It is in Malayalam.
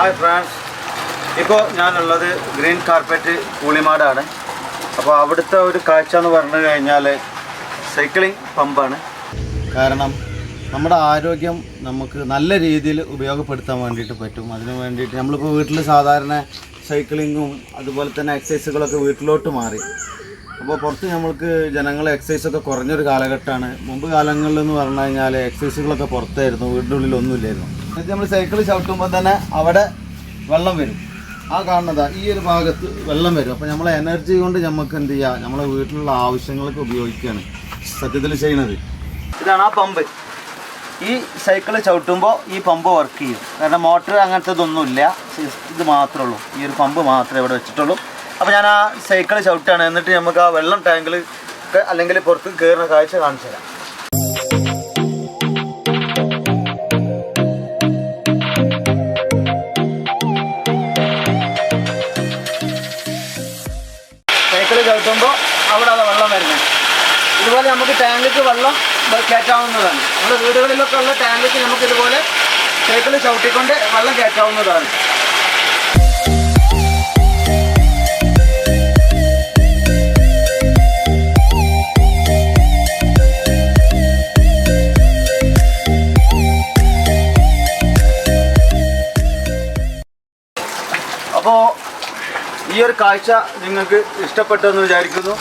Hi France. ഇപ്പോൾ ഞാനുള്ളത് ഗ്രീൻ കാർപ്പറ്റ് കൂളിമാടാണ്. അപ്പോൾ അവിടുത്തെ ഒരു കാഴ്ച എന്ന് പറഞ്ഞു കഴിഞ്ഞാൽ സൈക്ലിംഗ് പമ്പാണ്. കാരണം നമ്മുടെ ആരോഗ്യം നമുക്ക് നല്ല രീതിയിൽ ഉപയോഗപ്പെടുത്താൻ വേണ്ടിയിട്ട് പറ്റും. അതിന് വേണ്ടിയിട്ട് നമ്മളിപ്പോൾ വീട്ടിൽ സാധാരണ സൈക്ലിങ്ങും അതുപോലെ തന്നെ എക്സസൈസുകളൊക്കെ വീട്ടിലോട്ട് മാറി. അപ്പോൾ പുറത്ത് നമ്മൾക്ക് ജനങ്ങൾ എക്സസൈസ് ഒക്കെ കുറഞ്ഞൊരു കാലഘട്ടമാണ്. മുമ്പ് കാലങ്ങളിൽ എന്ന് പറഞ്ഞു കഴിഞ്ഞാൽ എക്സസൈസുകളൊക്കെ പുറത്തായിരുന്നു. വീടിന്റെ ഉള്ളിൽ ഒന്നുമില്ലായിരുന്നു. എന്നിട്ട് നമ്മൾ സൈക്കിൾ ചവിട്ടുമ്പോൾ തന്നെ അവിടെ വെള്ളം വരും. ആ കാണുന്നതാ ഈ ഒരു ഭാഗത്ത് വെള്ളം വരും. അപ്പോൾ നമ്മളെ എനർജി കൊണ്ട് നമുക്ക് എന്ത് ചെയ്യുക നമ്മളെ വീട്ടിലുള്ള ആവശ്യങ്ങൾക്ക് ഉപയോഗിക്കുകയാണ് സത്യത്തിൽ ചെയ്യുന്നത് ഇതാണ് ആ പമ്പ്. ഈ സൈക്കിൾ ചവിട്ടുമ്പോൾ ഈ പമ്പ് വർക്ക് ചെയ്യും. കാരണം മോട്ടർ അങ്ങനത്തെ ഇതൊന്നുമില്ല ഇത് മാത്രമേ ഉള്ളൂ. ഈ ഒരു പമ്പ് മാത്രമേ ഇവിടെ വെച്ചിട്ടുള്ളൂ. അപ്പോൾ ഞാൻ ആ സൈക്കിൾ ചവിട്ടാണ്. എന്നിട്ട് നമുക്ക് ആ വെള്ളം ടാങ്കിൽ അല്ലെങ്കിൽ പുറത്ത് കയറുന്ന കാഴ്ച കാണിച്ചു തരാം. സൈക്കിൾ ചവിട്ടുമ്പോൾ അവിടെ അത് വെള്ളം വരുന്നത് ഇതുപോലെ നമുക്ക് ടാങ്കിക്ക് വെള്ളം കയറ്റാവുന്നതാണ്. നമ്മുടെ വീടുകളിലൊക്കെ ഉള്ള ടാങ്കിക്ക് നമുക്ക് ഇതുപോലെ സൈക്കിൾ ചവിട്ടിക്കൊണ്ട് വെള്ളം കയറ്റാവുന്നതാണ്. അപ്പോൾ ഈ ഒരു കാഴ്ച നിങ്ങൾക്ക് ഇഷ്ടപ്പെട്ടെന്ന് വിചാരിക്കുന്നു.